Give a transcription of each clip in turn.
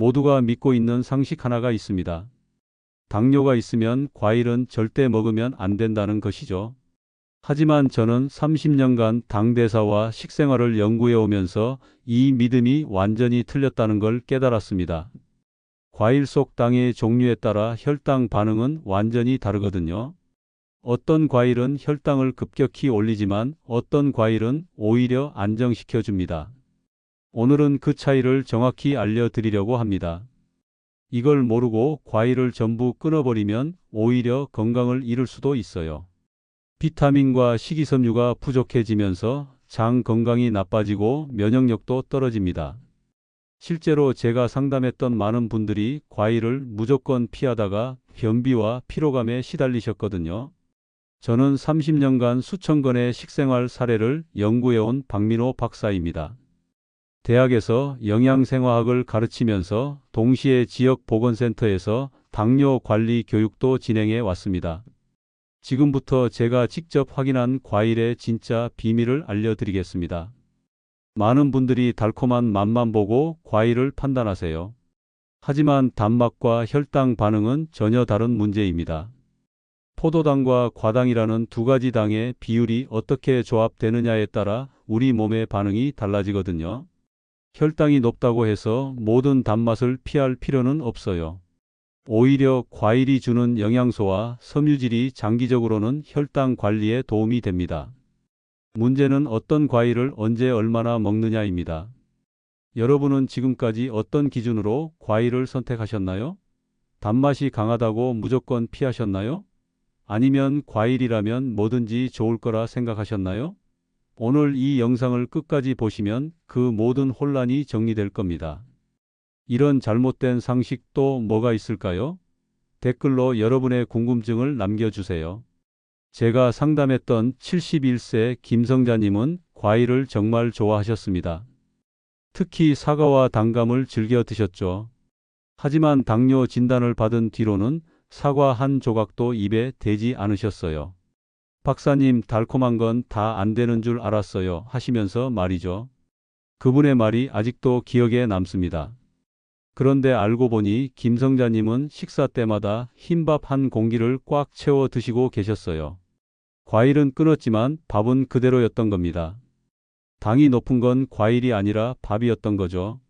모두가 믿고 있는 상식 하나가 있습니다. 당뇨가 있으면 과일은 절대 먹으면 안 된다는 것이죠. 하지만 저는 30년간 당대사와 식생활을 연구해 오면서 이 믿음이 완전히 틀렸다는 걸 깨달았습니다. 과일 속 당의 종류에 따라 혈당 반응은 완전히 다르거든요. 어떤 과일은 혈당을 급격히 올리지만 어떤 과일은 오히려 안정시켜 줍니다. 오늘은 그 차이를 정확히 알려드리려고 합니다. 이걸 모르고 과일을 전부 끊어버리면 오히려 건강을 잃을 수도 있어요. 비타민과 식이섬유가 부족해지면서 장 건강이 나빠지고 면역력도 떨어집니다. 실제로 제가 상담했던 많은 분들이 과일을 무조건 피하다가 변비와 피로감에 시달리셨거든요. 저는 30년간 수천 건의 식생활 사례를 연구해온 박민호 박사입니다. 대학에서 영양생화학을 가르치면서 동시에 지역 보건센터에서 당뇨 관리 교육도 진행해 왔습니다. 지금부터 제가 직접 확인한 과일의 진짜 비밀을 알려드리겠습니다. 많은 분들이 달콤한 맛만 보고 과일을 판단하세요. 하지만 단맛과 혈당 반응은 전혀 다른 문제입니다. 포도당과 과당이라는 두 가지 당의 비율이 어떻게 조합되느냐에 따라 우리 몸의 반응이 달라지거든요. 혈당이 높다고 해서 모든 단맛을 피할 필요는 없어요. 오히려 과일이 주는 영양소와 섬유질이 장기적으로는 혈당 관리에 도움이 됩니다. 문제는 어떤 과일을 언제 얼마나 먹느냐입니다. 여러분은 지금까지 어떤 기준으로 과일을 선택하셨나요? 단맛이 강하다고 무조건 피하셨나요? 아니면 과일이라면 뭐든지 좋을 거라 생각하셨나요? 오늘 이 영상을 끝까지 보시면 그 모든 혼란이 정리될 겁니다. 이런 잘못된 상식 또 뭐가 있을까요? 댓글로 여러분의 궁금증을 남겨주세요. 제가 상담했던 71세 김성자님은 과일을 정말 좋아하셨습니다. 특히 사과와 단감을 즐겨 드셨죠. 하지만 당뇨 진단을 받은 뒤로는 사과 한 조각도 입에 대지 않으셨어요. 박사님, 달콤한 건 다 안 되는 줄 알았어요. 하시면서 말이죠. 그분의 말이 아직도 기억에 남습니다. 그런데 알고 보니 김성자님은 식사 때마다 흰밥 한 공기를 꽉 채워 드시고 계셨어요. 과일은 끊었지만 밥은 그대로였던 겁니다. 당이 높은 건 과일이 아니라 밥이었던 거죠.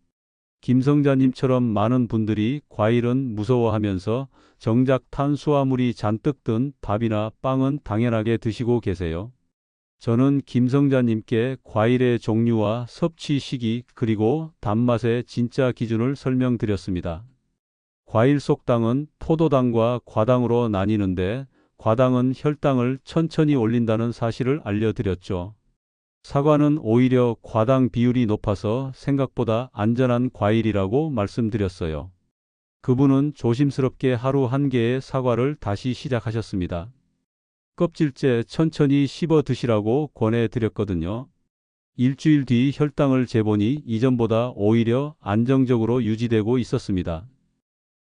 김성자님처럼 많은 분들이 과일은 무서워하면서 정작 탄수화물이 잔뜩 든 밥이나 빵은 당연하게 드시고 계세요. 저는 김성자님께 과일의 종류와 섭취 시기 그리고 단맛의 진짜 기준을 설명드렸습니다. 과일 속 당은 포도당과 과당으로 나뉘는데 과당은 혈당을 천천히 올린다는 사실을 알려드렸죠. 사과는 오히려 과당 비율이 높아서 생각보다 안전한 과일이라고 말씀드렸어요. 그분은 조심스럽게 하루 한 개의 사과를 다시 시작하셨습니다. 껍질째 천천히 씹어 드시라고 권해드렸거든요. 일주일 뒤 혈당을 재보니 이전보다 오히려 안정적으로 유지되고 있었습니다.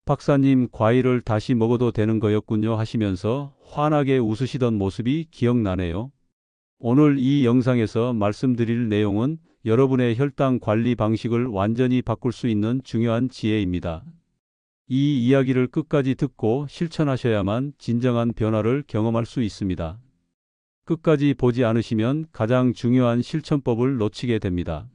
박사님, 과일을 다시 먹어도 되는 거였군요 하시면서 환하게 웃으시던 모습이 기억나네요. 오늘 이 영상에서 말씀드릴 내용은 여러분의 혈당 관리 방식을 완전히 바꿀 수 있는 중요한 지혜입니다. 이 이야기를 끝까지 듣고 실천하셔야만 진정한 변화를 경험할 수 있습니다. 끝까지 보지 않으시면 가장 중요한 실천법을 놓치게 됩니다.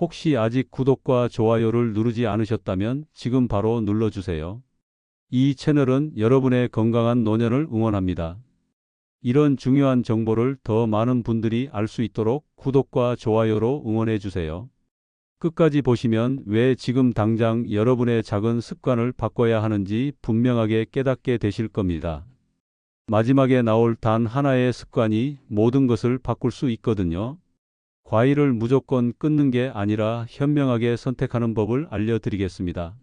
혹시 아직 구독과 좋아요를 누르지 않으셨다면 지금 바로 눌러주세요. 이 채널은 여러분의 건강한 노년을 응원합니다. 이런 중요한 정보를 더 많은 분들이 알 수 있도록 구독과 좋아요로 응원해 주세요. 끝까지 보시면 왜 지금 당장 여러분의 작은 습관을 바꿔야 하는지 분명하게 깨닫게 되실 겁니다. 마지막에 나올 단 하나의 습관이 모든 것을 바꿀 수 있거든요. 과일을 무조건 끊는 게 아니라 현명하게 선택하는 법을 알려드리겠습니다.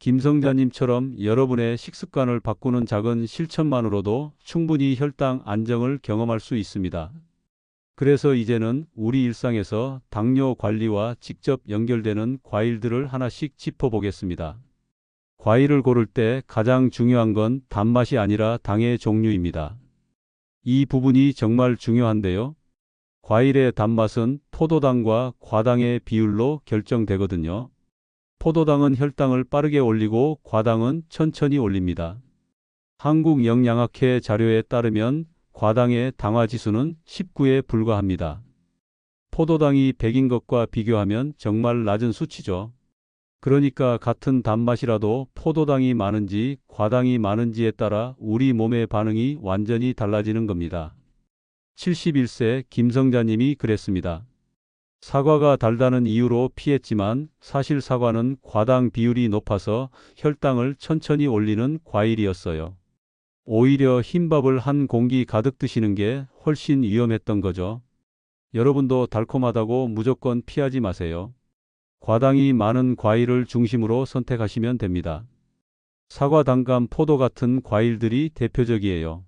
김성자님처럼 여러분의 식습관을 바꾸는 작은 실천만으로도 충분히 혈당 안정을 경험할 수 있습니다. 그래서 이제는 우리 일상에서 당뇨 관리와 직접 연결되는 과일들을 하나씩 짚어보겠습니다. 과일을 고를 때 가장 중요한 건 단맛이 아니라 당의 종류입니다. 이 부분이 정말 중요한데요. 과일의 단맛은 포도당과 과당의 비율로 결정되거든요. 포도당은 혈당을 빠르게 올리고 과당은 천천히 올립니다. 한국 영양학회 자료에 따르면 과당의 당화 지수는 19에 불과합니다. 포도당이 100인 것과 비교하면 정말 낮은 수치죠. 그러니까 같은 단맛이라도 포도당이 많은지 과당이 많은지에 따라 우리 몸의 반응이 완전히 달라지는 겁니다. 71세 김성자님이 그랬습니다. 사과가 달다는 이유로 피했지만 사실 사과는 과당 비율이 높아서 혈당을 천천히 올리는 과일이었어요. 오히려 흰밥을 한 공기 가득 드시는 게 훨씬 위험했던 거죠. 여러분도 달콤하다고 무조건 피하지 마세요. 과당이 많은 과일을 중심으로 선택하시면 됩니다. 사과, 단감, 포도 같은 과일들이 대표적이에요.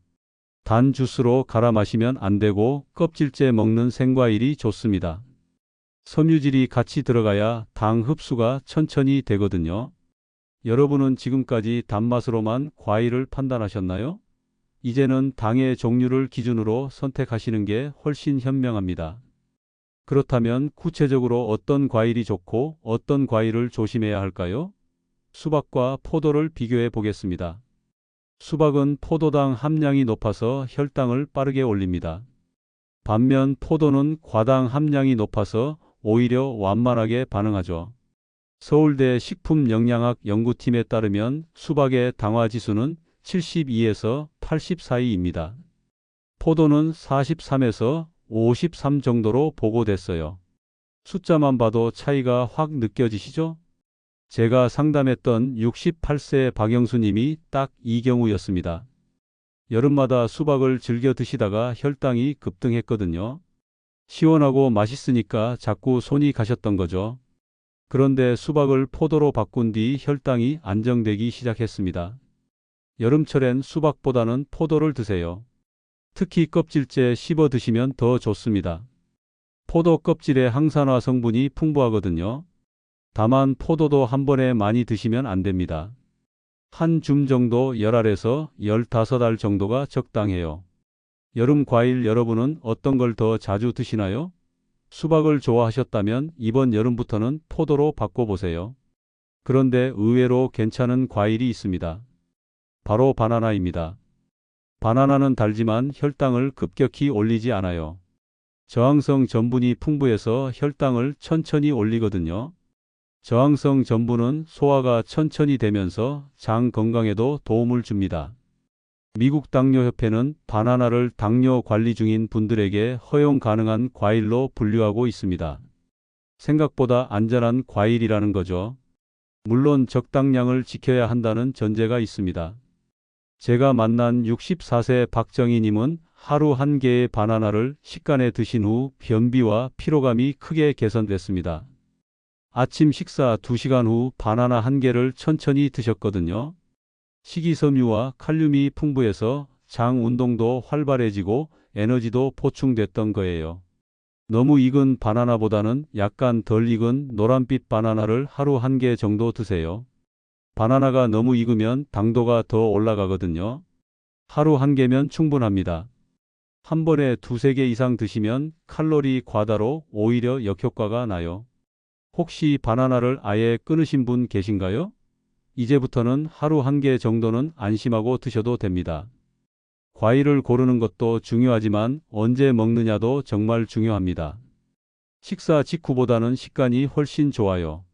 단 주스로 갈아 마시면 안 되고 껍질째 먹는 생과일이 좋습니다. 섬유질이 같이 들어가야 당 흡수가 천천히 되거든요. 여러분은 지금까지 단맛으로만 과일을 판단하셨나요? 이제는 당의 종류를 기준으로 선택하시는 게 훨씬 현명합니다. 그렇다면 구체적으로 어떤 과일이 좋고 어떤 과일을 조심해야 할까요? 수박과 포도를 비교해 보겠습니다. 수박은 포도당 함량이 높아서 혈당을 빠르게 올립니다. 반면 포도는 과당 함량이 높아서 오히려 완만하게 반응하죠. 서울대 식품영양학 연구팀에 따르면 수박의 당화 지수는 72에서 80 사이입니다. 포도는 43에서 53 정도로 보고됐어요. 숫자만 봐도 차이가 확 느껴지시죠? 제가 상담했던 68세 박영수님이 딱 이 경우였습니다. 여름마다 수박을 즐겨 드시다가 혈당이 급등했거든요. 시원하고 맛있으니까 자꾸 손이 가셨던 거죠. 그런데 수박을 포도로 바꾼 뒤 혈당이 안정되기 시작했습니다. 여름철엔 수박보다는 포도를 드세요. 특히 껍질째 씹어 드시면 더 좋습니다. 포도 껍질에 항산화 성분이 풍부하거든요. 다만 포도도 한 번에 많이 드시면 안 됩니다. 한 줌 정도 10알에서 15알 정도가 적당해요. 여름 과일 여러분은 어떤 걸 더 자주 드시나요? 수박을 좋아하셨다면 이번 여름부터는 포도로 바꿔보세요. 그런데 의외로 괜찮은 과일이 있습니다. 바로 바나나입니다. 바나나는 달지만 혈당을 급격히 올리지 않아요. 저항성 전분이 풍부해서 혈당을 천천히 올리거든요. 저항성 전분은 소화가 천천히 되면서 장 건강에도 도움을 줍니다. 미국 당뇨협회는 바나나를 당뇨 관리 중인 분들에게 허용 가능한 과일로 분류하고 있습니다. 생각보다 안전한 과일이라는 거죠. 물론 적당량을 지켜야 한다는 전제가 있습니다. 제가 만난 64세 박정희님은 하루 한 개의 바나나를 식간에 드신 후 변비와 피로감이 크게 개선됐습니다. 아침 식사 2시간 후 바나나 한 개를 천천히 드셨거든요. 식이섬유와 칼륨이 풍부해서 장 운동도 활발해지고 에너지도 보충됐던 거예요. 너무 익은 바나나보다는 약간 덜 익은 노란빛 바나나를 하루 한 개 정도 드세요. 바나나가 너무 익으면 당도가 더 올라가거든요. 하루 한 개면 충분합니다. 한 번에 두세 개 이상 드시면 칼로리 과다로 오히려 역효과가 나요. 혹시 바나나를 아예 끊으신 분 계신가요? 이제부터는 하루 한 개 정도는 안심하고 드셔도 됩니다. 과일을 고르는 것도 중요하지만 언제 먹느냐도 정말 중요합니다. 식사 직후보다는 식간이 훨씬 좋아요.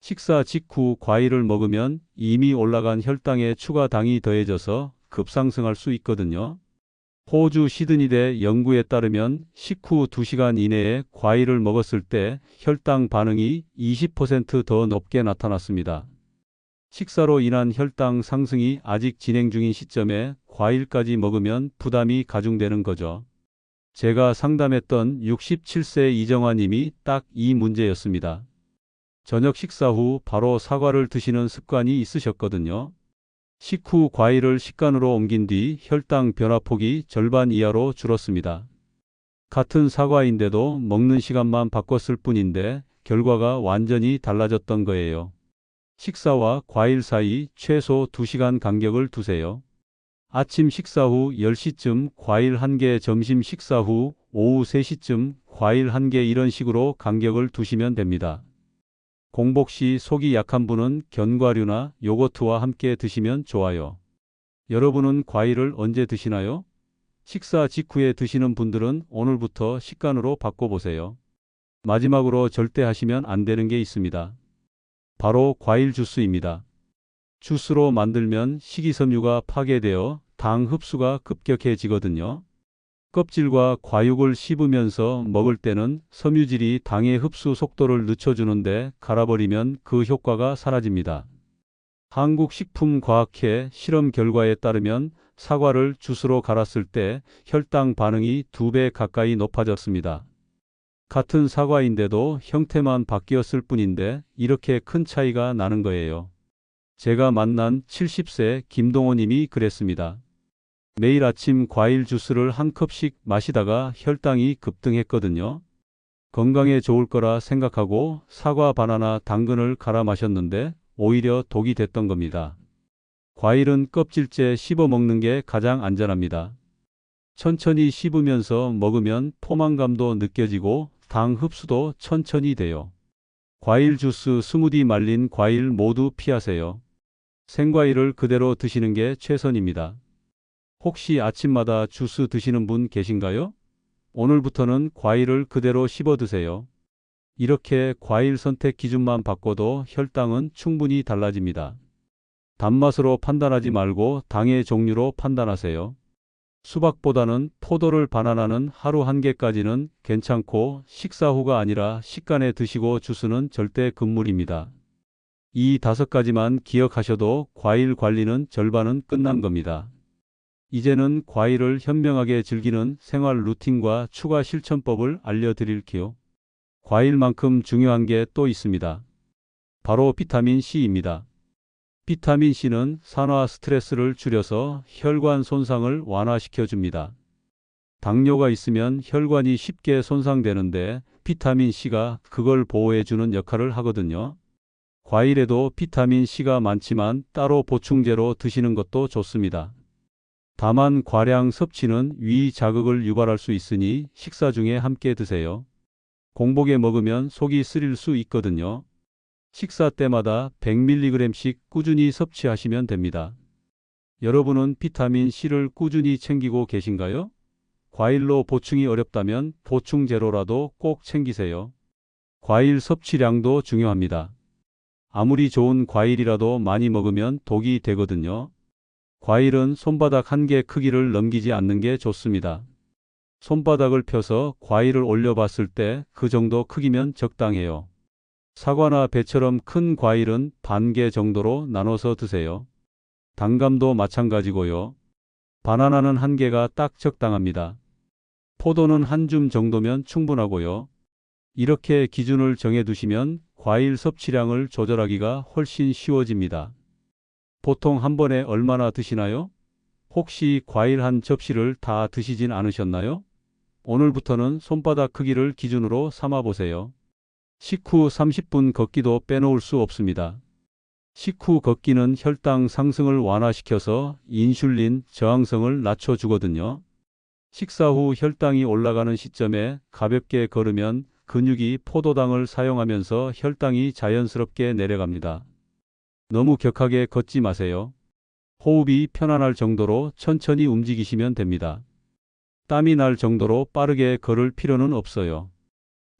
식사 직후 과일을 먹으면 이미 올라간 혈당에 추가 당이 더해져서 급상승할 수 있거든요. 호주 시드니대 연구에 따르면 식후 2시간 이내에 과일을 먹었을 때 혈당 반응이 20%더 높게 나타났습니다. 식사로 인한 혈당 상승이 아직 진행 중인 시점에 과일까지 먹으면 부담이 가중되는 거죠. 제가 상담했던 67세 이정화 님이 딱 이 문제였습니다. 저녁 식사 후 바로 사과를 드시는 습관이 있으셨거든요. 식후 과일을 식간으로 옮긴 뒤 혈당 변화폭이 절반 이하로 줄었습니다. 같은 사과인데도 먹는 시간만 바꿨을 뿐인데 결과가 완전히 달라졌던 거예요. 식사와 과일 사이 최소 2시간 간격을 두세요. 아침 식사 후 10시쯤 과일 1개, 점심 식사 후 오후 3시쯤 과일 1개 이런 식으로 간격을 두시면 됩니다. 공복 시 속이 약한 분은 견과류나 요거트와 함께 드시면 좋아요. 여러분은 과일을 언제 드시나요? 식사 직후에 드시는 분들은 오늘부터 식간으로 바꿔보세요. 마지막으로 절대 하시면 안 되는 게 있습니다. 바로 과일 주스입니다. 주스로 만들면 식이섬유가 파괴되어 당 흡수가 급격해지거든요. 껍질과 과육을 씹으면서 먹을 때는 섬유질이 당의 흡수 속도를 늦춰주는데 갈아버리면 그 효과가 사라집니다. 한국식품과학회 실험 결과에 따르면 사과를 주스로 갈았을 때 혈당 반응이 두배 가까이 높아졌습니다. 같은 사과인데도 형태만 바뀌었을 뿐인데 이렇게 큰 차이가 나는 거예요. 제가 만난 70세 김동호님이 그랬습니다. 매일 아침 과일 주스를 한 컵씩 마시다가 혈당이 급등했거든요. 건강에 좋을 거라 생각하고 사과, 바나나, 당근을 갈아 마셨는데 오히려 독이 됐던 겁니다. 과일은 껍질째 씹어 먹는 게 가장 안전합니다. 천천히 씹으면서 먹으면 포만감도 느껴지고 당 흡수도 천천히 돼요. 과일 주스, 스무디 말린 과일 모두 피하세요. 생과일을 그대로 드시는 게 최선입니다. 혹시 아침마다 주스 드시는 분 계신가요? 오늘부터는 과일을 그대로 씹어 드세요. 이렇게 과일 선택 기준만 바꿔도 혈당은 충분히 달라집니다. 단맛으로 판단하지 말고 당의 종류로 판단하세요. 수박보다는 포도를 바나나는 하루 한 개까지는 괜찮고 식사 후가 아니라 식간에 드시고 주스는 절대 금물입니다. 이 다섯 가지만 기억하셔도 과일 관리는 절반은 끝난 겁니다. 이제는 과일을 현명하게 즐기는 생활 루틴과 추가 실천법을 알려드릴게요. 과일만큼 중요한 게 또 있습니다. 바로 비타민 C입니다. 비타민 C는 산화 스트레스를 줄여서 혈관 손상을 완화시켜 줍니다. 당뇨가 있으면 혈관이 쉽게 손상되는데 비타민 C가 그걸 보호해 주는 역할을 하거든요. 과일에도 비타민 C가 많지만 따로 보충제로 드시는 것도 좋습니다. 다만 과량 섭취는 위 자극을 유발할 수 있으니 식사 중에 함께 드세요. 공복에 먹으면 속이 쓰릴 수 있거든요. 식사 때마다 100mg씩 꾸준히 섭취하시면 됩니다. 여러분은 비타민 C를 꾸준히 챙기고 계신가요? 과일로 보충이 어렵다면 보충제로라도 꼭 챙기세요. 과일 섭취량도 중요합니다. 아무리 좋은 과일이라도 많이 먹으면 독이 되거든요. 과일은 손바닥 한 개 크기를 넘기지 않는 게 좋습니다. 손바닥을 펴서 과일을 올려봤을 때 그 정도 크기면 적당해요. 사과나 배처럼 큰 과일은 반 개 정도로 나눠서 드세요. 단감도 마찬가지고요. 바나나는 한 개가 딱 적당합니다. 포도는 한 줌 정도면 충분하고요. 이렇게 기준을 정해두시면 과일 섭취량을 조절하기가 훨씬 쉬워집니다. 보통 한 번에 얼마나 드시나요? 혹시 과일 한 접시를 다 드시진 않으셨나요? 오늘부터는 손바닥 크기를 기준으로 삼아 보세요. 식후 30분 걷기도 빼놓을 수 없습니다. 식후 걷기는 혈당 상승을 완화시켜서 인슐린 저항성을 낮춰주거든요. 식사 후 혈당이 올라가는 시점에 가볍게 걸으면 근육이 포도당을 사용하면서 혈당이 자연스럽게 내려갑니다. 너무 격하게 걷지 마세요. 호흡이 편안할 정도로 천천히 움직이시면 됩니다. 땀이 날 정도로 빠르게 걸을 필요는 없어요.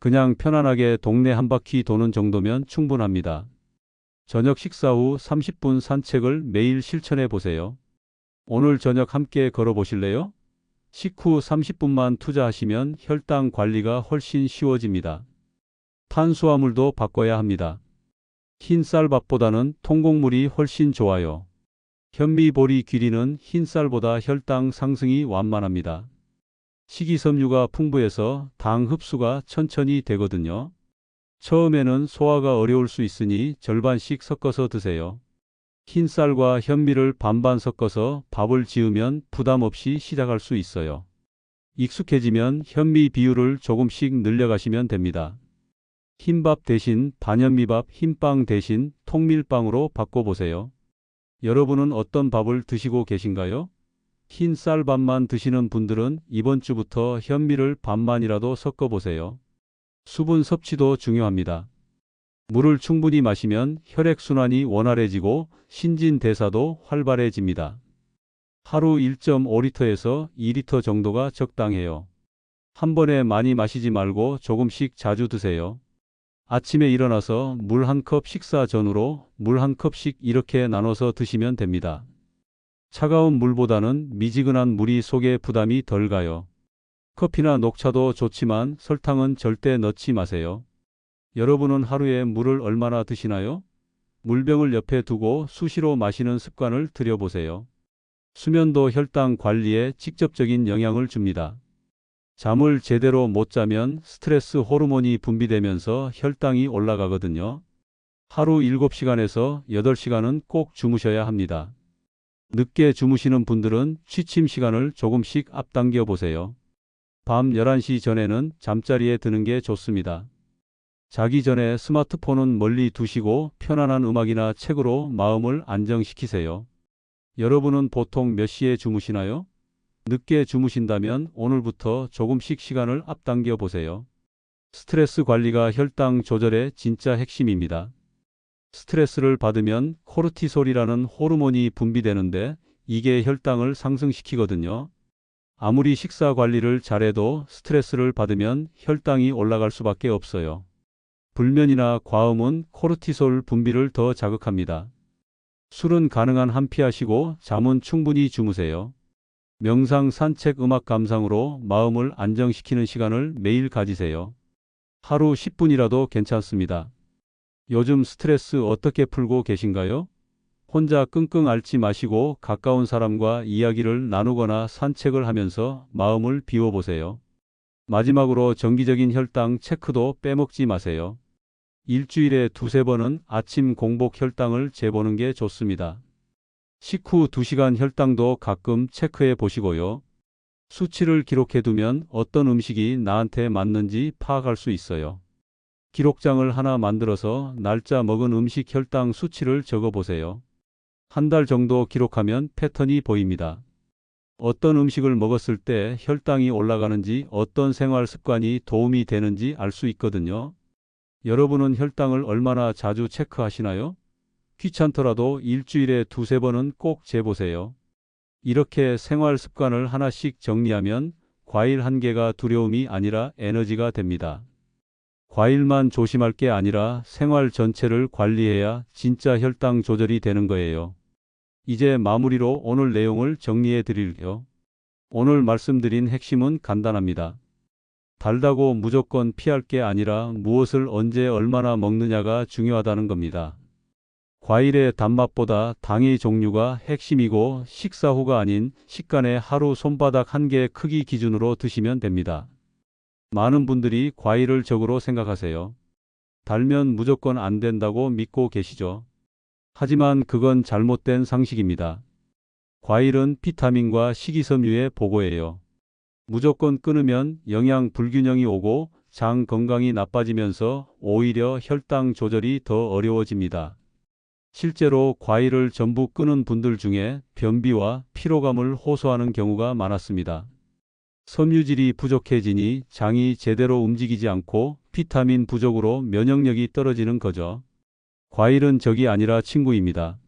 그냥 편안하게 동네 한 바퀴 도는 정도면 충분합니다. 저녁 식사 후 30분 산책을 매일 실천해 보세요. 오늘 저녁 함께 걸어 보실래요? 식후 30분만 투자하시면 혈당 관리가 훨씬 쉬워집니다. 탄수화물도 바꿔야 합니다. 흰 쌀밥보다는 통곡물이 훨씬 좋아요. 현미보리 귀리는 흰 쌀보다 혈당 상승이 완만합니다. 식이섬유가 풍부해서 당 흡수가 천천히 되거든요. 처음에는 소화가 어려울 수 있으니 절반씩 섞어서 드세요. 흰 쌀과 현미를 반반 섞어서 밥을 지으면 부담 없이 시작할 수 있어요. 익숙해지면 현미 비율을 조금씩 늘려가시면 됩니다. 흰밥 대신 반현미밥, 흰빵 대신 통밀빵으로 바꿔보세요. 여러분은 어떤 밥을 드시고 계신가요? 흰 쌀밥만 드시는 분들은 이번 주부터 현미를 반만이라도 섞어보세요. 수분 섭취도 중요합니다. 물을 충분히 마시면 혈액순환이 원활해지고 신진대사도 활발해집니다. 하루 1.5리터에서 2리터 정도가 적당해요. 한 번에 많이 마시지 말고 조금씩 자주 드세요. 아침에 일어나서 물 한 컵 식사 전후로 물 한 컵씩 이렇게 나눠서 드시면 됩니다. 차가운 물보다는 미지근한 물이 속에 부담이 덜 가요. 커피나 녹차도 좋지만 설탕은 절대 넣지 마세요. 여러분은 하루에 물을 얼마나 드시나요? 물병을 옆에 두고 수시로 마시는 습관을 들여보세요. 수면도 혈당 관리에 직접적인 영향을 줍니다. 잠을 제대로 못 자면 스트레스 호르몬이 분비되면서 혈당이 올라가거든요. 하루 7시간에서 8시간은 꼭 주무셔야 합니다. 늦게 주무시는 분들은 취침 시간을 조금씩 앞당겨 보세요. 밤 11시 전에는 잠자리에 드는 게 좋습니다. 자기 전에 스마트폰은 멀리 두시고 편안한 음악이나 책으로 마음을 안정시키세요. 여러분은 보통 몇 시에 주무시나요? 늦게 주무신다면 오늘부터 조금씩 시간을 앞당겨 보세요. 스트레스 관리가 혈당 조절의 진짜 핵심입니다. 스트레스를 받으면 코르티솔이라는 호르몬이 분비되는데 이게 혈당을 상승시키거든요. 아무리 식사 관리를 잘해도 스트레스를 받으면 혈당이 올라갈 수밖에 없어요. 불면이나 과음은 코르티솔 분비를 더 자극합니다. 술은 가능한 한 피하시고 잠은 충분히 주무세요. 명상, 산책, 음악 감상으로 마음을 안정시키는 시간을 매일 가지세요. 하루 10분이라도 괜찮습니다. 요즘 스트레스 어떻게 풀고 계신가요? 혼자 끙끙 앓지 마시고 가까운 사람과 이야기를 나누거나 산책을 하면서 마음을 비워보세요. 마지막으로 정기적인 혈당 체크도 빼먹지 마세요. 일주일에 두세 번은 아침 공복 혈당을 재보는 게 좋습니다. 식후 2시간 혈당도 가끔 체크해 보시고요. 수치를 기록해 두면 어떤 음식이 나한테 맞는지 파악할 수 있어요. 기록장을 하나 만들어서 날짜 먹은 음식 혈당 수치를 적어 보세요. 한 달 정도 기록하면 패턴이 보입니다. 어떤 음식을 먹었을 때 혈당이 올라가는지 어떤 생활 습관이 도움이 되는지 알 수 있거든요. 여러분은 혈당을 얼마나 자주 체크하시나요? 귀찮더라도 일주일에 두세 번은 꼭 재보세요. 이렇게 생활 습관을 하나씩 정리하면 과일 한 개가 두려움이 아니라 에너지가 됩니다. 과일만 조심할 게 아니라 생활 전체를 관리해야 진짜 혈당 조절이 되는 거예요. 이제 마무리로 오늘 내용을 정리해 드릴게요. 오늘 말씀드린 핵심은 간단합니다. 달다고 무조건 피할 게 아니라 무엇을 언제 얼마나 먹느냐가 중요하다는 겁니다. 과일의 단맛보다 당의 종류가 핵심이고 식사 후가 아닌 식간에 하루 손바닥 한 개 크기 기준으로 드시면 됩니다. 많은 분들이 과일을 적으로 생각하세요. 달면 무조건 안 된다고 믿고 계시죠. 하지만 그건 잘못된 상식입니다. 과일은 비타민과 식이섬유의 보고예요. 무조건 끊으면 영양 불균형이 오고 장 건강이 나빠지면서 오히려 혈당 조절이 더 어려워집니다. 실제로 과일을 전부 끊은 분들 중에 변비와 피로감을 호소하는 경우가 많았습니다. 섬유질이 부족해지니 장이 제대로 움직이지 않고 비타민 부족으로 면역력이 떨어지는 거죠. 과일은 적이 아니라 친구입니다.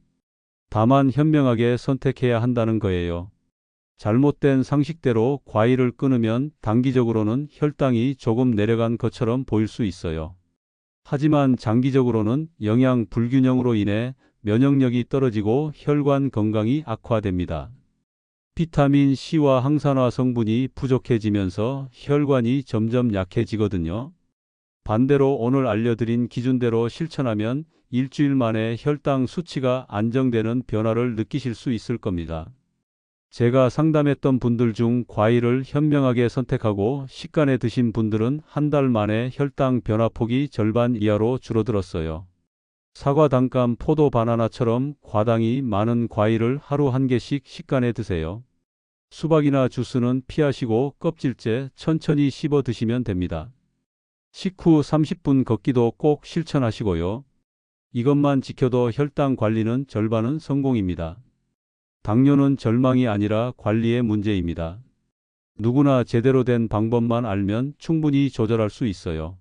다만 현명하게 선택해야 한다는 거예요. 잘못된 상식대로 과일을 끊으면 단기적으로는 혈당이 조금 내려간 것처럼 보일 수 있어요. 하지만 장기적으로는 영양 불균형으로 인해 면역력이 떨어지고 혈관 건강이 악화됩니다. 비타민 C와 항산화 성분이 부족해지면서 혈관이 점점 약해지거든요. 반대로 오늘 알려드린 기준대로 실천하면 일주일 만에 혈당 수치가 안정되는 변화를 느끼실 수 있을 겁니다. 제가 상담했던 분들 중 과일을 현명하게 선택하고 식간에 드신 분들은 한 달 만에 혈당 변화폭이 절반 이하로 줄어들었어요. 사과, 단감, 포도, 바나나처럼 과당이 많은 과일을 하루 한 개씩 식간에 드세요. 수박이나 주스는 피하시고 껍질째 천천히 씹어 드시면 됩니다. 식후 30분 걷기도 꼭 실천하시고요. 이것만 지켜도 혈당 관리는 절반은 성공입니다. 당뇨는 절망이 아니라 관리의 문제입니다. 누구나 제대로 된 방법만 알면 충분히 조절할 수 있어요.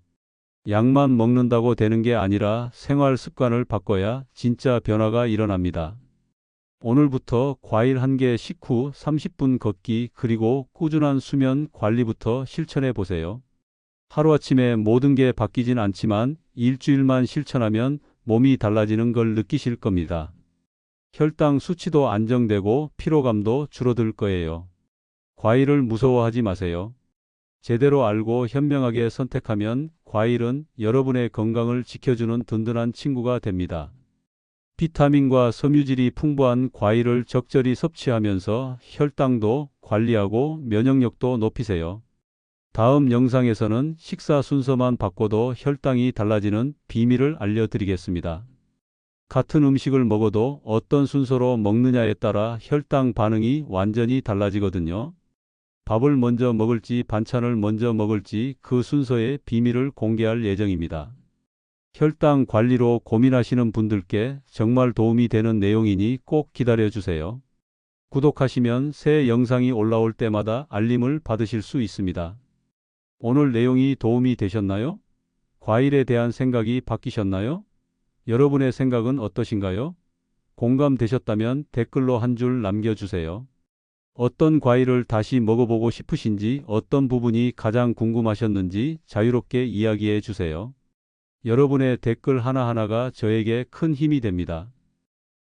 약만 먹는다고 되는 게 아니라 생활 습관을 바꿔야 진짜 변화가 일어납니다. 오늘부터 과일 한 개 식후 30분 걷기 그리고 꾸준한 수면 관리부터 실천해 보세요. 하루아침에 모든 게 바뀌진 않지만 일주일만 실천하면 몸이 달라지는 걸 느끼실 겁니다. 혈당 수치도 안정되고 피로감도 줄어들 거예요. 과일을 무서워하지 마세요. 제대로 알고 현명하게 선택하면 과일은 여러분의 건강을 지켜주는 든든한 친구가 됩니다. 비타민과 섬유질이 풍부한 과일을 적절히 섭취하면서 혈당도 관리하고 면역력도 높이세요. 다음 영상에서는 식사 순서만 바꿔도 혈당이 달라지는 비밀을 알려드리겠습니다. 같은 음식을 먹어도 어떤 순서로 먹느냐에 따라 혈당 반응이 완전히 달라지거든요. 밥을 먼저 먹을지 반찬을 먼저 먹을지 그 순서의 비밀을 공개할 예정입니다. 혈당 관리로 고민하시는 분들께 정말 도움이 되는 내용이니 꼭 기다려 주세요. 구독하시면 새 영상이 올라올 때마다 알림을 받으실 수 있습니다. 오늘 내용이 도움이 되셨나요? 과일에 대한 생각이 바뀌셨나요? 여러분의 생각은 어떠신가요? 공감되셨다면 댓글로 한 줄 남겨주세요. 어떤 과일을 다시 먹어보고 싶으신지 어떤 부분이 가장 궁금하셨는지 자유롭게 이야기해 주세요. 여러분의 댓글 하나하나가 저에게 큰 힘이 됩니다.